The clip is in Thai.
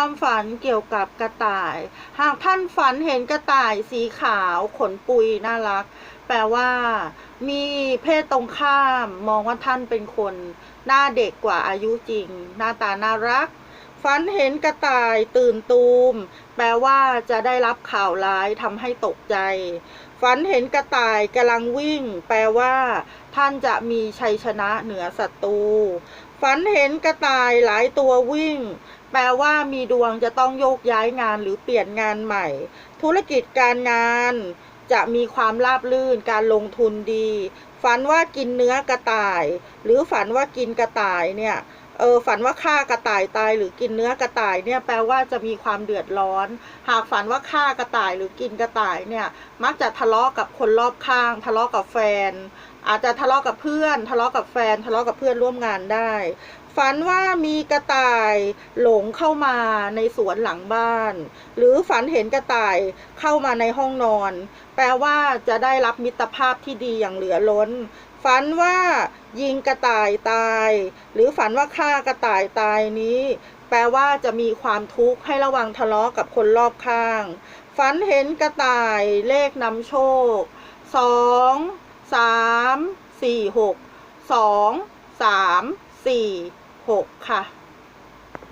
ความฝันเกี่ยวกับกระต่าย หากท่านฝันเห็นกระต่ายสีขาวขนปุยน่ารัก แปลว่า มีเพศตรงข้าม มองว่าท่านเป็นคน หน้าเด็กกว่าอายุจริง หน้าตาน่ารัก ฝันเห็นกระต่ายตื่นตูม แปลว่าจะได้รับข่าวร้ายทำให้ตกใจ ฝันเห็นกระต่ายกำลังวิ่ง แปลว่า ท่านจะมีชัยชนะเหนือศัตรูฝันเห็นกระต่ายหลายตัววิ่ง แปลว่ามีดวงจะต้องโยกย้ายงานหรือเปลี่ยนงานใหม่ ธุรกิจการงานจะมีความราบรื่นการลงทุนดี ฝันว่ากินเนื้อกระต่าย หรือฝันว่ากินกระต่ายเนี่ยเออฝันว่าฆ่ากระต่ายตายหรือกินเนื้อกระต่ายเนี่ยแปลว่าจะมีความเดือดร้อน หากฝันว่าฆ่ากระต่ายหรือกินกระต่ายเนี่ยมักจะทะเลาะกับคนรอบข้าง ทะเลาะกับแฟน อาจจะทะเลาะกับเพื่อน ทะเลาะกับแฟน ทะเลาะกับเพื่อนร่วมงานได้ ฝันว่ามีกระต่ายหลงเข้ามาในสวนหลังบ้าน หรือฝันเห็นกระต่ายเข้ามาในห้องนอน แปลว่าจะได้รับมิตรภาพที่ดีอย่างเหลือล้น ฝันว่ายิงกระต่ายตาย หรือฝันว่าฆ่ากระต่ายตายนี้ แปลว่าจะมีความทุกข์ให้ระวังทะเลาะกับคนรอบข้าง ฝันเห็นกระต่ายเลขนำโชคสองสามสี่หกสองสามสี่ หกค่ะ